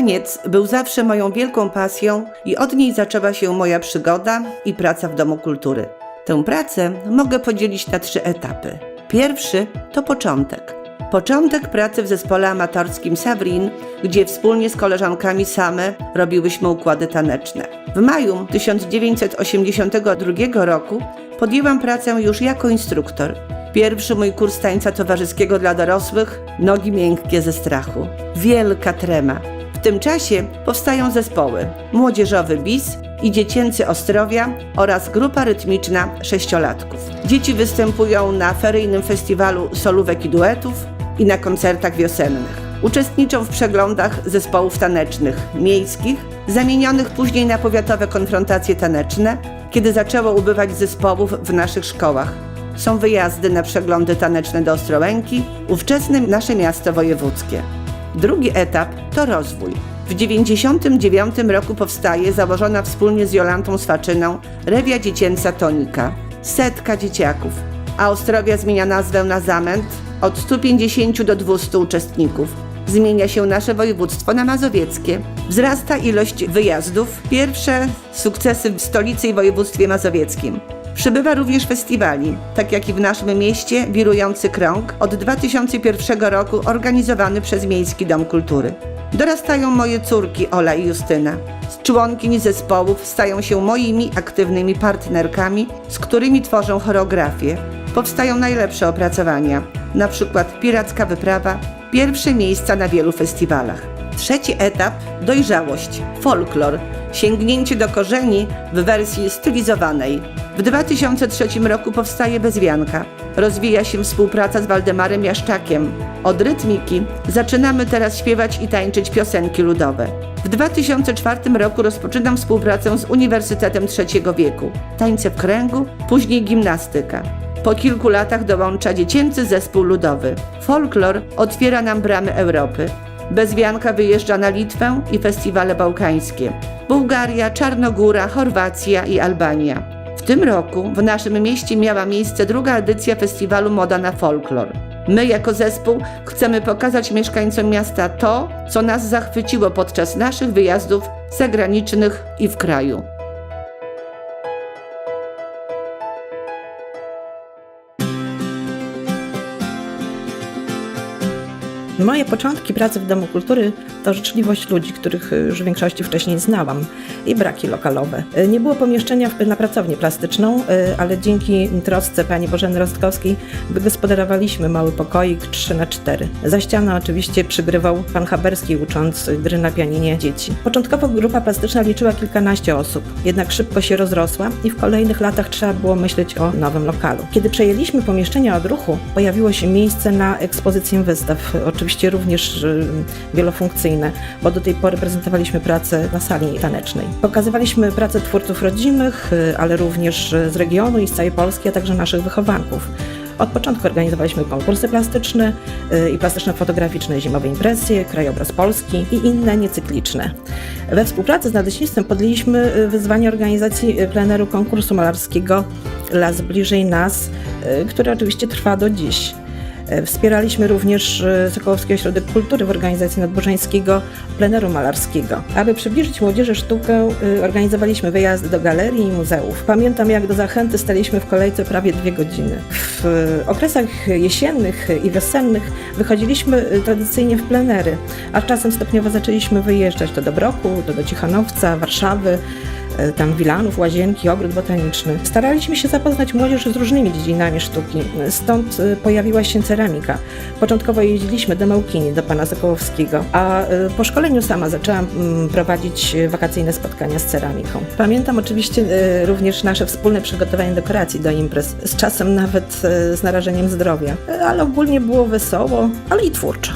Taniec był zawsze moją wielką pasją i od niej zaczęła się moja przygoda i praca w Domu Kultury. Tę pracę mogę podzielić na trzy etapy. Pierwszy to początek. Początek pracy w zespole amatorskim Sabrin, gdzie wspólnie z koleżankami same robiłyśmy układy taneczne. W maju 1982 roku podjęłam pracę już jako instruktor. Pierwszy mój kurs tańca towarzyskiego dla dorosłych, nogi miękkie ze strachu. Wielka trema. W tym czasie powstają zespoły Młodzieżowy BIS i Dziecięcy Ostrowia oraz grupa rytmiczna sześciolatków. Dzieci występują na feryjnym festiwalu solówek i duetów i na koncertach wiosennych. Uczestniczą w przeglądach zespołów tanecznych miejskich, zamienionych później na powiatowe konfrontacje taneczne, kiedy zaczęło ubywać zespołów w naszych szkołach. Są wyjazdy na przeglądy taneczne do Ostrołęki, ówczesne nasze miasto wojewódzkie. Drugi etap to rozwój. W 1999 roku powstaje założona wspólnie z Jolantą Swaczyną Rewia Dziecięca Tonika. Setka dzieciaków, a Ostrowia zmienia nazwę na Zamęt od 150 do 200 uczestników. Zmienia się nasze województwo na mazowieckie. Wzrasta ilość wyjazdów. Pierwsze sukcesy w stolicy i województwie mazowieckim. Przybywa również festiwali, tak jak i w naszym mieście Wirujący Krąg od 2001 roku organizowany przez Miejski Dom Kultury. Dorastają moje córki Ola i Justyna. Z członkiń zespołów stają się moimi aktywnymi partnerkami, z którymi tworzą choreografię. Powstają najlepsze opracowania, na przykład Piracka Wyprawa, pierwsze miejsca na wielu festiwalach. Trzeci etap dojrzałość, folklor, sięgnięcie do korzeni w wersji stylizowanej. W 2003 roku powstaje Bezwianka. Rozwija się współpraca z Waldemarem Jaszczakiem. Od rytmiki zaczynamy teraz śpiewać i tańczyć piosenki ludowe. W 2004 roku rozpoczynam współpracę z Uniwersytetem Trzeciego Wieku. Tańce w kręgu, później gimnastyka. Po kilku latach dołącza dziecięcy zespół ludowy. Folklor otwiera nam bramy Europy. Bezwianka wyjeżdża na Litwę i festiwale bałkańskie. Bułgaria, Czarnogóra, Chorwacja i Albania. W tym roku w naszym mieście miała miejsce druga edycja festiwalu Moda na Folklor. My jako zespół chcemy pokazać mieszkańcom miasta to, co nas zachwyciło podczas naszych wyjazdów zagranicznych i w kraju. Moje początki pracy w Domu Kultury to życzliwość ludzi, których już w większości wcześniej znałam i braki lokalowe. Nie było pomieszczenia na pracownię plastyczną, ale dzięki trosce pani Bożeny Rostkowskiej wygospodarowaliśmy mały pokoik 3 na 4 Za ścianę oczywiście przygrywał pan Haberski ucząc gry na pianinie dzieci. Początkowo grupa plastyczna liczyła kilkanaście osób, jednak szybko się rozrosła i w kolejnych latach trzeba było myśleć o nowym lokalu. Kiedy przejęliśmy pomieszczenia od ruchu, pojawiło się miejsce na ekspozycję wystaw, oczywiście również y, wielofunkcyjne, bo do tej pory prezentowaliśmy pracę na sali tanecznej. Pokazywaliśmy pracę twórców rodzimych, y, ale również y, z regionu i z całej Polski, a także naszych wychowanków. Od początku organizowaliśmy konkursy plastyczne i plastyczno-fotograficzne, zimowe impresje, krajobraz polski i inne niecykliczne. We współpracy z Nadleśnictwem podjęliśmy wyzwanie organizacji pleneru konkursu malarskiego Las Bliżej Nas, który oczywiście trwa do dziś. E, Wspieraliśmy również e, Sokołowski Ośrodek Kultury w organizacji nadburzańskiego pleneru malarskiego. Aby przybliżyć młodzieży sztukę, e, organizowaliśmy wyjazdy do galerii i muzeów. Pamiętam, jak do zachęty staliśmy w kolejce prawie dwie godziny. W okresach jesiennych i wiosennych wychodziliśmy tradycyjnie w plenery, a czasem stopniowo zaczęliśmy wyjeżdżać do Broku, to do Ciechanowca, Warszawy, tam Wilanów, Łazienki, Ogród Botaniczny. Staraliśmy się zapoznać młodzież z różnymi dziedzinami sztuki, stąd e, pojawiła się ceramika. Początkowo jeździliśmy do Małkini, do pana Sokołowskiego, a e, po szkoleniu sama zaczęłam mm, prowadzić e, wakacyjne spotkania z ceramiką. Pamiętam oczywiście e, również nasze wspólne przygotowanie dekoracji do imprez, z czasem nawet e, z narażeniem zdrowia, E, ale ogólnie było wesoło, ale i twórczo.